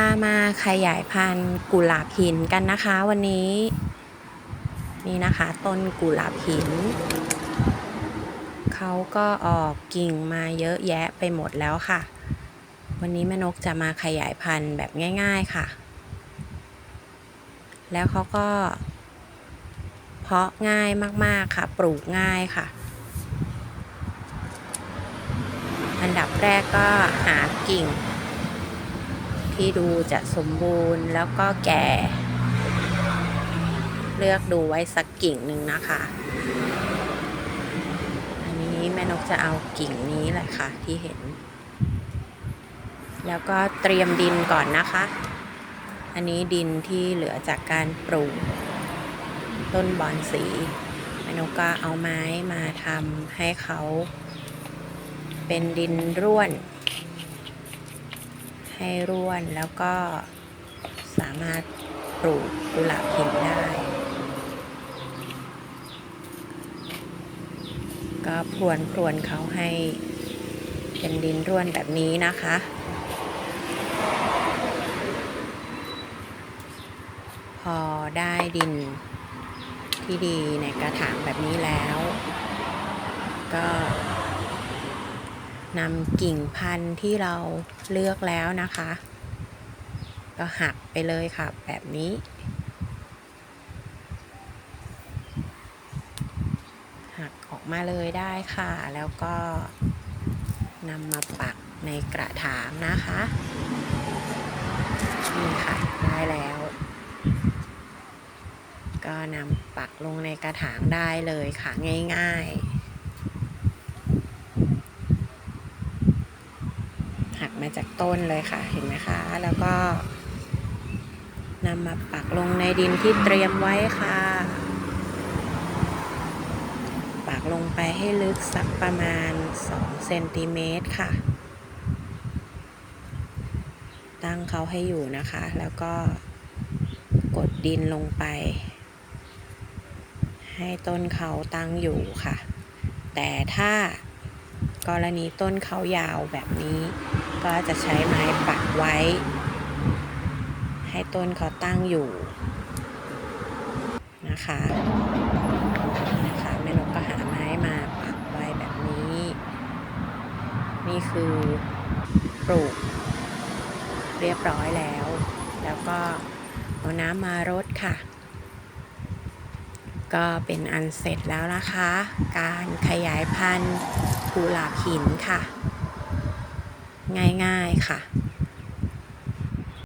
ามาขยายพันธุ์กุหลาบหินกันนะคะวันนี้ นี่นะคะ ต้นกุหลาบหิน เขาก็ออกกิ่งมาเยอะแยะไปหมดแล้วค่ะ วันนี้แม่นกจะมาขยายพันธุ์แบบง่าย ๆค่ะ แล้วเขาก็ เพาะง่ายมากๆค่ะ ปลูกง่ายค่ะ อันดับแรกก็หากิ่ง ที่ดูจะสมบูรณ์แล้วก็แก่ เลือกดูไว้สักกิ่งหนึ่งนะคะ อันนี้แม่นกจะเอากิ่งนี้แหละค่ะที่เห็น แล้วก็เตรียมดินก่อนนะคะ อันนี้ดินที่เหลือจากการปลูกต้นบอนสีแม่นกก็เอาไม้มาทำให้เขาเป็นดินร่วน ให้ร่วนแล้วก็สามารถปลูกกุหลาบหินได้ ก็พรวนพรวนเขาให้เป็นดินร่วนแบบนี้นะคะพอได้ดินที่ดีในกระถางแบบนี้แล้ว ก็ นำกิ่งพันธุ์ที่เราเลือกแล้วนะคะ ก็หักไปเลยค่ะ แบบนี้ หักออกมาเลยได้ค่ะ แล้วก็นำมาปักในกระถางนะคะนี่ค่ะได้แล้ว ก็นำปักลงในกระถางได้เลยค่ะง่าย ๆ หักมา จากต้นเลยค่ะเห็นไหมคะ แล้วก็นำมาปักลงในดินที่เตรียมไว้ค่ะ ปักลงไปให้ลึกสักประมาณ 2 เซนติเมตรค่ะ ตั้งเขาให้อยู่นะคะ แล้วก็กดดินลงไป ให้ต้นเขาตั้งอยู่ค่ะ แต่ถ้า กรณีต้นเขายาวแบบนี้ ก็จะใช้ไม้ปักไว้ ให้ต้นเขาตั้งอยู่นะคะนะคะแม่นกก็หาไม้มาปักไว้แบบนี้ นี่คือปลูกเรียบร้อยแล้ว แล้วก็เอาน้ำมารดค่ะ ก็เป็นอันเสร็จแล้วนะคะ การขยายพันธุ์กุหลาบหินค่ะ ง่ายๆค่ะ